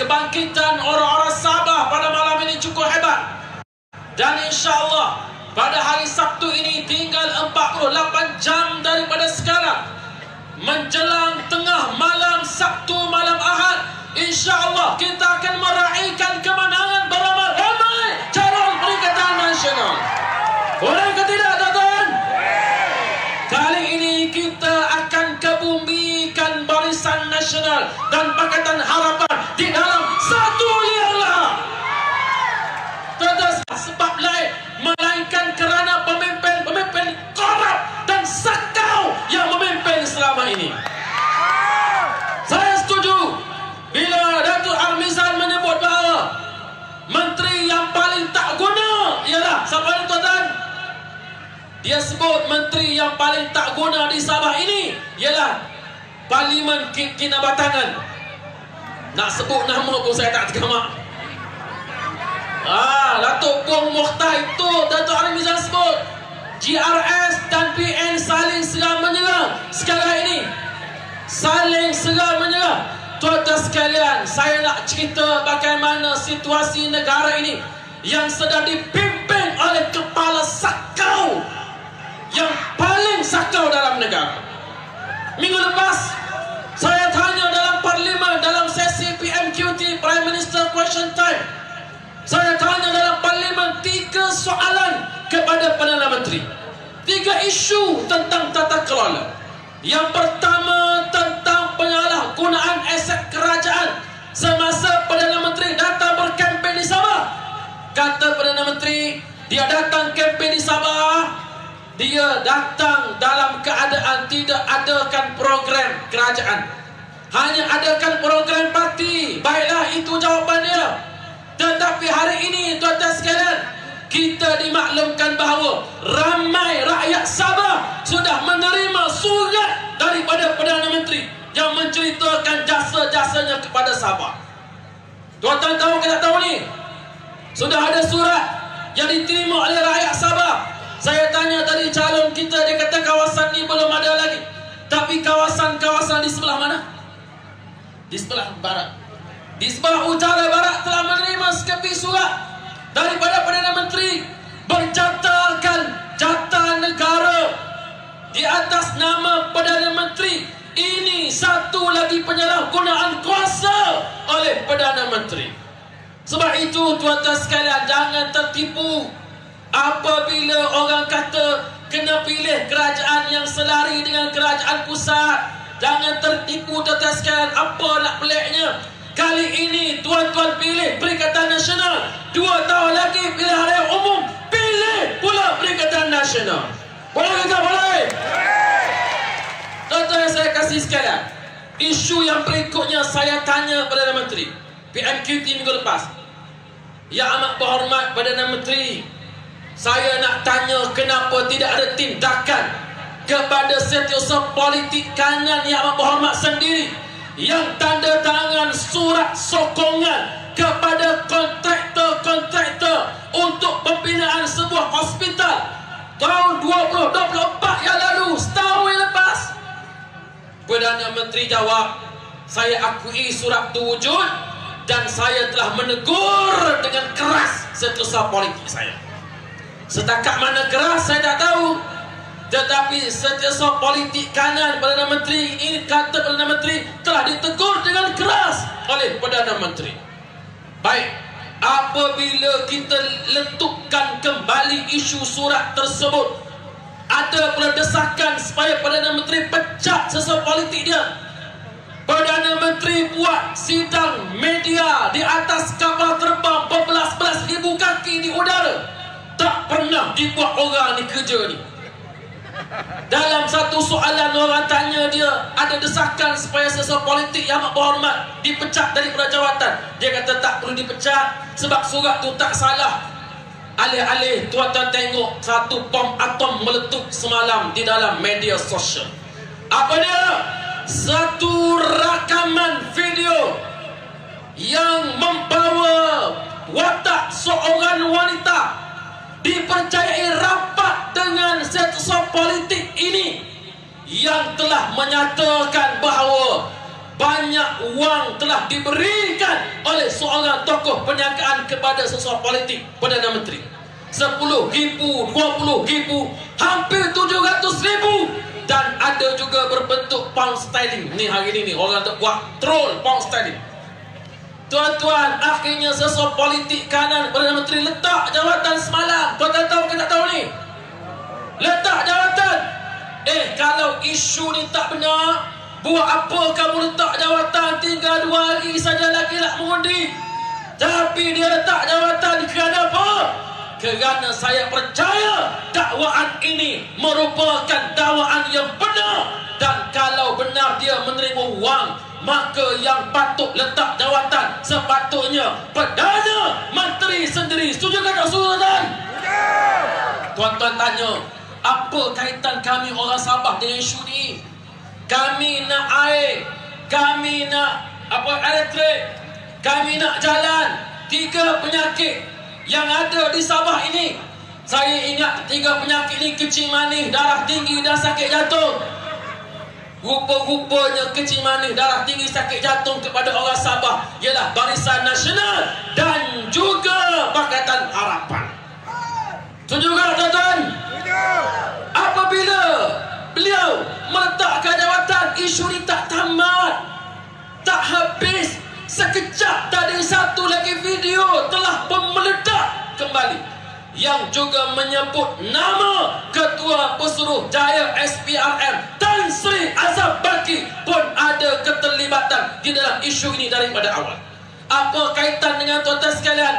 kebangkitan orang-orang Sabah pada malam ini cukup hebat. Dan insya-Allah pada hari Sabtu ini tinggal 48 jam daripada sekarang menjelang tengah malam Sabtu malam Ahad insya-Allah kita akan meraihkan kemenangan bersama ramai calon Perikatan Nasional. Boleh ke tidak tuan-tuan? Kali ini kita akan kebumikan Barisan Nasional dan Pakatan Harapan di dalam satu lianglah. Tuan-tuan sebab lain melainkan kerana pemimpin-pemimpin korup dan sakau yang memimpin selama ini. Saya setuju bila Datuk Armizan menyebut bahawa menteri yang paling tak guna ialah siapa ni tuan-tuan? Dia sebut menteri yang paling tak guna di Sabah ini ialah Parlimen Kinabatangan. Nak sebut nama pun saya tak tergamak. Ah, Datuk Pong Mokhtar itu Datuk Arif Mizan sebut GRS dan PN saling serang menyerang sekarang ini. Saling serang menyerang. Tuan-tuan sekalian, saya nak cerita bagaimana situasi negara ini yang sedang dipimpin oleh kepala sakau yang paling sakau dalam negara. Minggu lepas, soalan kepada Perdana Menteri. Tiga isu tentang tata kelola. Yang pertama tentang penyalahgunaan aset kerajaan semasa Perdana Menteri datang berkempen di Sabah. Kata Perdana Menteri, dia datang kempen di Sabah dia datang dalam keadaan tidak adakan program kerajaan. Hanya adakan program parti. Baiklah itu jawapan dia. Tetapi hari ini tuan-tuan sekalian, kita dimaklumkan bahawa ramai rakyat Sabah sudah menerima surat daripada Perdana Menteri yang menceritakan jasa-jasanya kepada Sabah. Tuan-tuan tahu ke tak tahu ni? Sudah ada surat yang diterima oleh rakyat Sabah saya tanya tadi calon kita dia kata kawasan ni belum ada lagi. Tapi kawasan-kawasan di sebelah mana? Di sebelah barat. Di sebelah utara barat telah menerima sekepi surat daripada Perdana Menteri berjatakan jatah negara di atas nama Perdana Menteri ini satu lagi penyalahgunaan kuasa oleh Perdana Menteri. Sebab itu tuan-tuan sekalian jangan tertipu Apabila orang kata kena pilih kerajaan yang selari dengan kerajaan pusat, jangan tertipu tetaskan apa nak peliknya. Kali ini tuan-tuan pilih Perikatan Nasional. Dua tahun lagi pilihan raya umum, pilih pula Perikatan Nasional. Boleh ke tak boleh? Tuan-tuan yang saya kasih sekalian, isu yang berikutnya saya tanya Perdana Menteri, PMQT minggu lepas. Yang amat berhormat Perdana Menteri, saya nak tanya kenapa tidak ada tindakan kepada setiausaha politik kanan yang amat berhormat sendiri yang tanda tangan surat sokongan kepada kontraktor-kontraktor untuk pembinaan sebuah hospital tahun 2024 yang lalu setahun yang lepas. Perdana Menteri jawab saya akui surat itu wujud dan saya telah menegur dengan keras setiausaha politik saya. Setakat mana keras saya tak tahu Tetapi setiasa politik kanan Perdana Menteri ini kata Perdana Menteri telah ditegur dengan keras oleh Perdana Menteri. Baik Apabila kita letupkan kembali isu surat tersebut Ada pula desakan supaya Perdana Menteri pecat sesuatu politik dia. Perdana Menteri buat sidang media di atas kapal terbang berbelas-belas ribu kaki di udara. Tak pernah dibuat orang ni kerja ni dalam satu soalan orang tanya dia ada desakan supaya sesuatu politik yang amat berhormat dipecat daripada jawatan. Dia kata tak perlu dipecat sebab surat tu tak salah. Alih-alih tuan-tuan tengok satu bom atom meletup semalam di dalam media sosial. Apa dia? Satu rakaman video yang membawa watak seorang wanita dipercayai politik ini yang telah menyatakan bahawa banyak wang telah diberikan oleh seorang tokoh perniagaan kepada seseorang politik Perdana Menteri 10 ribu, 20 ribu, hampir 700 ribu dan ada juga berbentuk pound sterling ni hari ni ni orang tu buat troll pound sterling Tuan-tuan, akhirnya seseorang politik kanan Perdana Menteri letak jawatan semalam. Tuan-tuan tahu ke tak tahu ni? Letak jawatan. Eh, kalau isu ni tak benar, buat apa kamu letak jawatan tinggal dua hari saja lagi nak mengundi? Tapi dia letak jawatan kerana apa? Kerana saya percaya dakwaan ini merupakan dakwaan yang benar dan kalau benar dia menerima wang maka yang patut letak jawatan sepatutnya Perdana Menteri sendiri. Setuju tak? Tuan-tuan tanya, apa kaitan kami orang Sabah dengan isu ni? Kami nak air, kami nak apa elektrik, kami nak jalan. Tiga penyakit yang ada di Sabah ini. Saya ingat tiga penyakit ni kecil manis, darah tinggi dan sakit jantung. Rupa-rupanya kecil manis darah tinggi sakit jantung kepada orang Sabah ialah Barisan Nasional dan juga Pakatan Harapan. Tak tuan-tuan? Apabila beliau meletakkan jawatan isu ni tak tamat, tak habis, sekejap tadi satu lagi video telah meledak kembali yang juga menyebut nama Ketua Pesuruh Jaya SPRM Tan Sri Azab Baki pun ada keterlibatan di dalam isu ini daripada awal. Apa kaitan dengan tuan-tuan sekalian?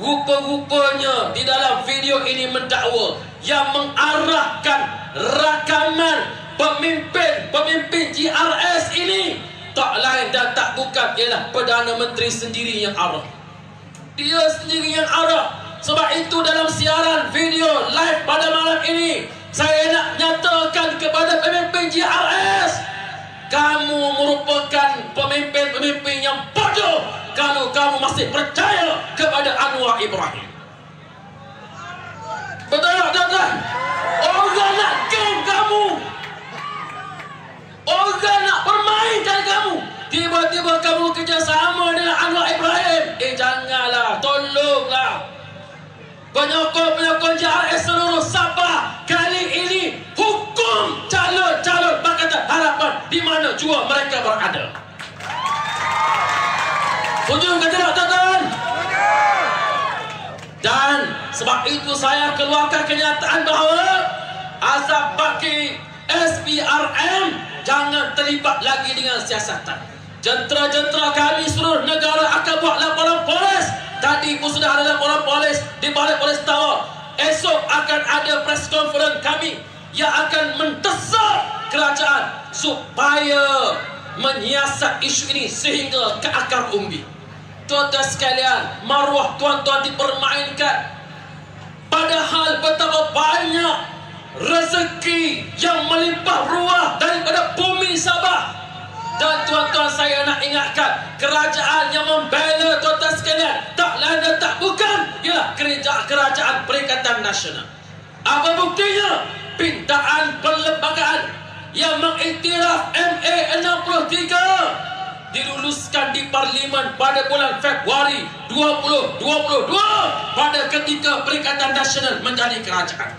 Rupa-rupanya di dalam video ini mendakwa yang mengarahkan rakaman pemimpin-pemimpin GRS ini tak lain dan tak bukan ialah Perdana Menteri sendiri yang arah. Dia sendiri yang arah sebab itu dalam siaran video live pada malam ini Saya nak nyatakan kepada pemimpin GRS Kamu merupakan pemimpin-pemimpin yang bodoh Kalau kamu masih percaya kepada Anwar Ibrahim Betul tak tuan-tuan? Orang nak game kamu Orang nak permainkan kamu Tiba-tiba kamu kerjasama dengan Anwar Ibrahim Eh janganlah, tolonglah penyokong-penyokong JRS seluruh Sabah kali ini hukum calon-calon Pakatan Harapan di mana jua mereka berada. Setuju ke tidak tuan-tuan? Dan sebab itu saya keluarkan kenyataan bahawa Azab Baki SPRM jangan terlibat lagi dengan siasatan. Jentera-jentera kami seluruh negara akan buat laporan polis. Tadi pun sudah ada laporan polis di balik polis tower. Esok akan ada press conference kami yang akan mendesak kerajaan supaya menyiasat isu ini sehingga ke akar umbi. Tuan-tuan sekalian, maruah tuan-tuan dipermainkan. Padahal betapa banyak rezeki yang melimpah ruah daripada bumi Sabah dan tuan-tuan saya nak ingatkan Kerajaan yang membela tuan-tuan sekalian Tak lain dan tak bukan Ialah kerajaan, kerajaan Perikatan Nasional. Apa buktinya? Pintaan perlembagaan Yang mengiktiraf MA63 Diluluskan di Parlimen pada bulan Februari 2022 Pada ketika Perikatan Nasional menjadi kerajaan.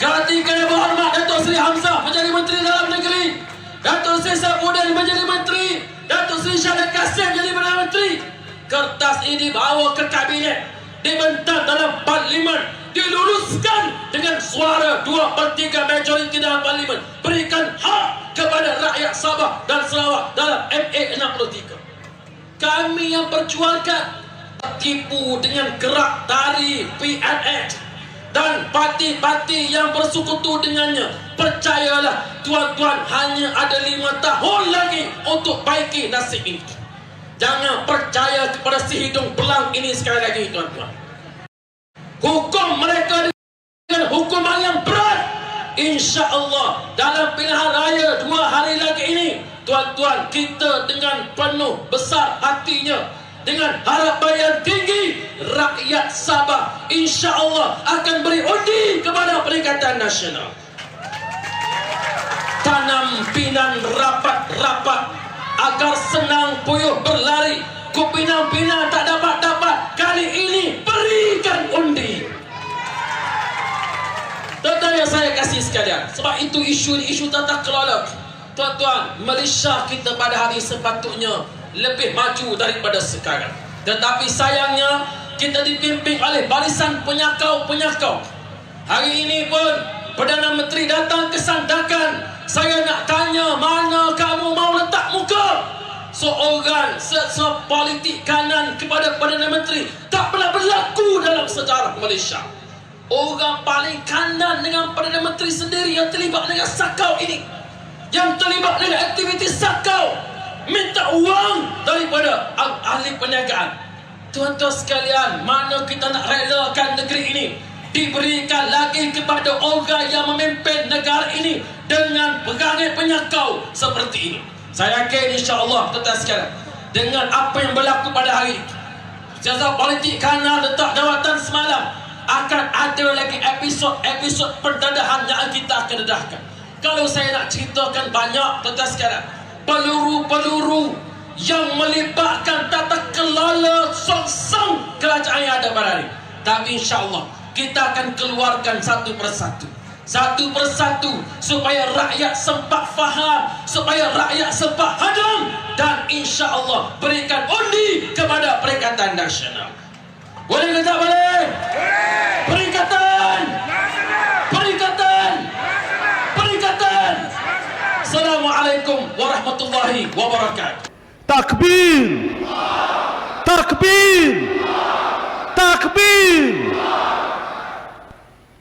Ketika yang berhormat Datuk Seri Hamzah menjadi Menteri Dalam Negeri Datuk Seri Sapudin menjadi menteri Datuk Seri Syahdan Kasim menjadi Perdana Menteri. Kertas ini dibawa ke kabinet Dibentang dalam parlimen Diluluskan dengan suara 2 per 3 majoriti dalam parlimen. Berikan hak kepada rakyat Sabah dan Sarawak dalam MA63 Kami yang perjuangkan Tipu dengan gerak dari PNX dan parti-parti yang bersekutu dengannya percayalah tuan-tuan hanya ada lima tahun lagi untuk baiki nasib ini. Jangan percaya kepada si hidung belang ini sekali lagi tuan-tuan. Hukum mereka dengan hukuman yang berat. Insya Allah dalam pilihan raya dua hari lagi ini tuan-tuan kita dengan penuh besar hatinya dengan harapan yang tinggi rakyat Sabah insya Allah akan beri undi kepada Perikatan Nasional tanam pinan rapat-rapat agar senang puyuh berlari Kupinang-pinang tak dapat-dapat. Kali ini berikan undi. Tuan-tuan yang saya kasih sekalian. Sebab itu isu ni isu tata kelola. Tuan-tuan, Malaysia kita pada hari sepatutnya lebih maju daripada sekarang. Tetapi sayangnya, kita dipimpin oleh barisan penyakau-penyakau. Hari ini pun, Perdana Menteri datang ke Sandakan. Saya nak tanya, mana kamu mau letak muka? Seorang se- politik kanan kepada Perdana Menteri tak pernah berlaku dalam sejarah Malaysia. Orang paling kanan dengan Perdana Menteri sendiri yang terlibat dengan sakau ini. Yang terlibat dengan aktiviti sakau. Minta wang daripada ah- ahli perniagaan. Tuan-tuan sekalian, mana kita nak relakan negeri ini diberikan lagi kepada orang yang memimpin negara ini dengan pegangan penyakau seperti ini. Saya yakin insya-Allah tuan-tuan sekalian dengan apa yang berlaku pada hari ini Jasa politik kanan letak jawatan semalam akan ada lagi episod-episod pendadahan yang kita akan dedahkan. Kalau saya nak ceritakan banyak tuan-tuan sekalian, peluru-peluru yang melibatkan tata kelola songsong kerajaan yang ada pada hari. Tapi insya-Allah kita akan keluarkan satu persatu. Satu persatu supaya rakyat sempat faham, supaya rakyat sempat hadam dan insya Allah berikan undi kepada Perikatan Nasional. Boleh ke tak boleh? Perikatan! Perikatan! রহমতুল্লাহি ওয়াবারাকাত তাকবীর। তাকবীর। তাকবীর।